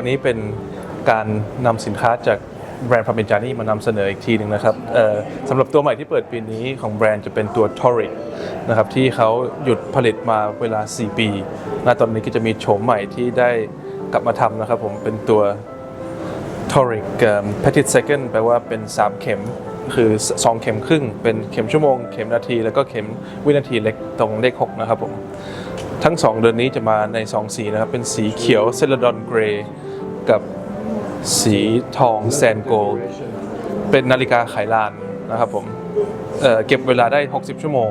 ันนี้เป็นการนำสินค้าจากแบรนด์พาเมจานี่มานำเสนออีกทีหนึ่งนะครับสำหรับตัวใหม่ที่เปิดปีนี้ของแบรนด์จะเป็นตัว Toric นะครับที่เขาหยุดผลิตมาเวลา 4 ปีและตอนนี้ก็จะมีโฉมใหม่ที่ได้กลับมาทำนะครับผมเป็นตัว Toric เอ่อ Petit Second แปลว่าเป็น 3 เข็มคือ 2 เข็มครึ่ง เป็นเข็มชั่วโมง เข็มนาที แล้วก็เข็มวินาทีเล็กตรงเลข 6 นะครับผม ทั้ง 2 เดือนนี้จะมาใน 2 สีนะครับ เป็นสีเขียวเซลดอนเกรย์ กับสีทองแซนโกลเป็นนาฬิกาไขลานนะครับผมเเก็บเวลาได้ 60 ชั่วโมง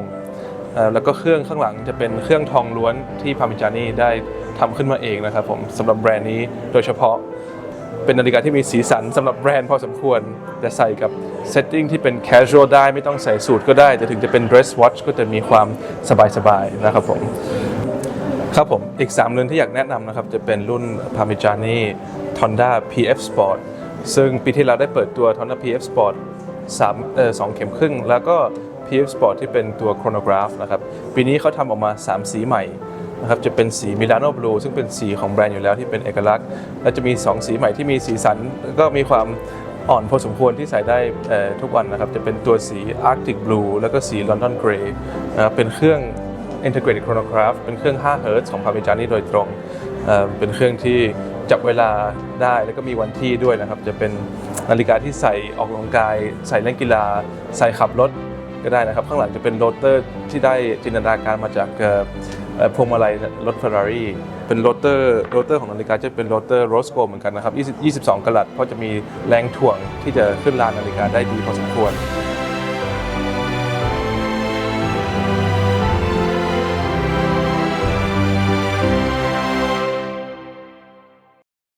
แล้วก็เครื่องข้างหลังจะเป็นเครื่องทองล้วนที่พามิจานี่ได้ทำขึ้นมาเองนะครับผมสำหรับแบรนด์นี้โดยเฉพาะเป็นนาฬิกาที่มีสีสันสำหรับแบรนด์พอสมควร แต่ใส่กับเซตติ้งที่เป็น casual ได้ไม่ต้องใส่สูทก็ได้ แต่ถึงจะเป็น dress watch ก็จะมีความสบายๆนะครับผมครับผม อีก3รุ่นที่อยากแนะนำนะครับ จะเป็นรุ่น Parmigiani Tonda PF Sport ซึ่งปีที่แล้วได้เปิดตัว Tonda PF Sport 3เอ่อ2เข็มครึ่ง แล้วก็ PF Sport ที่เป็นตัว chronograph นะครับ ปีนี้เขาทำออกมา 3 สีใหม่นะครับจะเป็นสี Milano Blue ซึ่งเป็นสีของแบรนด์อยู่แล้วที่เป็นเอกลักษณ์ และจะมี 2 สีใหม่ที่มีสีสัน ก็มีความอ่อนพอสมควรที่ใส่ได้ทุกวันนะครับ จะเป็นตัวสี Arctic Blue แล้วก็สี London Grey นะครับเป็นเครื่อง Integrated Chronograph เป็นเครื่อง5 Hz ของ Parmigiani โดยตรง เป็นเครื่องที่ จับเวลาได้แล้วก็มีวันที่ด้วยนะครับ จะเป็นนาฬิกาที่ใส่ออกกำลังกาย ใส่เล่นกีฬา ใส่ขับรถก็ได้นะครับ ข้างหลังจะเป็นโรเตอร์ที่ได้จินตนาการมาจากพวงมาลัยรถ Ferrari เป็นโรเตอร์โรเตอร์ของนาฬิกาจะเป็นโรเตอร์โรสโกเหมือนกันนะครับ 22กะลัด เพราะจะมีแรงถ่วงที่จะขึ้นลานนาฬิกาได้ดีพอสมควร